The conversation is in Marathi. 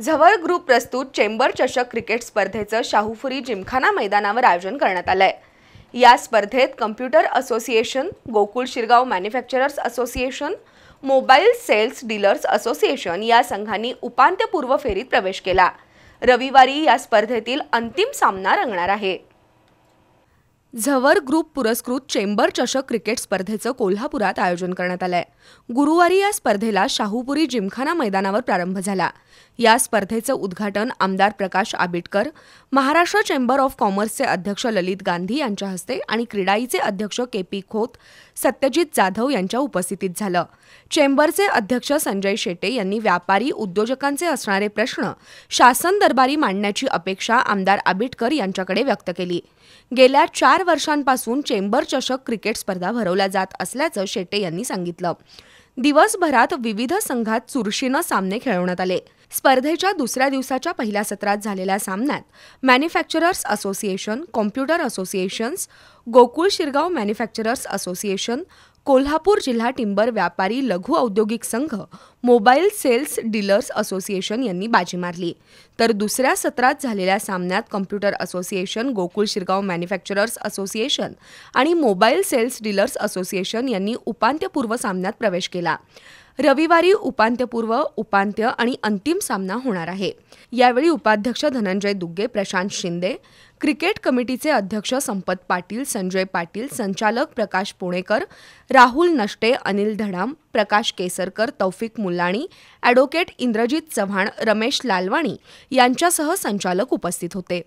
झवळ ग्रुप प्रस्तुत चेंबर चषक क्रिकेट स्पर्धेचं शाहूफुरी जिमखाना मैदानावर आयोजन करण्यात आलंय. या स्पर्धेत computer association Gokul Shirgaon manufacturers association mobile sales dealers association या संघांनी उपांत्यपूर्व फेरीत प्रवेश केला. रविवारी या स्पर्धेतील अंतिम सामना रंगणार आहे. झवर ग्रुप पुरस्कृत चेंबर चषक क्रिकेट स्पर्धेचं कोल्हापुरात आयोजन करण्यात आलंय. गुरुवारी या स्पर्धेला शाहूपुरी जिमखाना मैदानावर प्रारंभ झाला. या स्पर्धेचं उद्घाटन आमदार प्रकाश आबिटकर महाराष्ट्र चेंबर ऑफ कॉमर्सचे अध्यक्ष ललित गांधी यांच्या हस्ते आणि क्रीडाईचे अध्यक्ष के पी खोत सत्यजित जाधव यांच्या उपस्थितीत झालं. चेंबरचे अध्यक्ष संजय शेटे यांनी व्यापारी उद्योजकांचे असणारे प्रश्न शासन दरबारी मांडण्याची अपेक्षा आमदार आबिटकर यांच्याकडे व्यक्त केली. गेल्या चार वर्षांपासून चेंबर चषक क्रिकेट स्पर्धा भरवल्या जात असल्याचं शेटे यांनी सांगितलं. दिवसभरात विविध संघात चुरशीनं सामने खेळवण्यात आले. स्पर्धेच्या दुसऱ्या दिवसाच्या पहिल्या सत्रात झालेल्या सामन्यात manufacturers association computer associations Gokul Shirgaon manufacturers association Kolhapur जिल्हा टिंबर व्यापारी लघु औद्योगिक संघ मोबाईल सेल्स डीलर्स असोसिएशन यांनी बाजी मारली. तर दुसऱ्या सत्रात झालेल्या सामन्यात computer association Gokul Shirgaon manufacturers association आणि मोबाईल सेल्स डीलर्स असोसिएशन यांनी उपांत्यपूर्व सामन्यात प्रवेश केला. रविवारी उपांत्यपूर्व उपांत्य आणि अंतिम सामना होणार आहे. यावेळी उपाध्यक्ष धनंजय दुग्गे प्रशांत शिंदे क्रिकेट कमिटीचे अध्यक्ष संपत पाटील संजय पाटील संचालक प्रकाश पुणेकर राहुल नष्टे अनिल धडाम प्रकाश केसरकर तौफिक मुल्लाणी ॲडव्होकेट इंद्रजित चव्हाण रमेश लालवाणी यांच्यासह संचालक उपस्थित होते.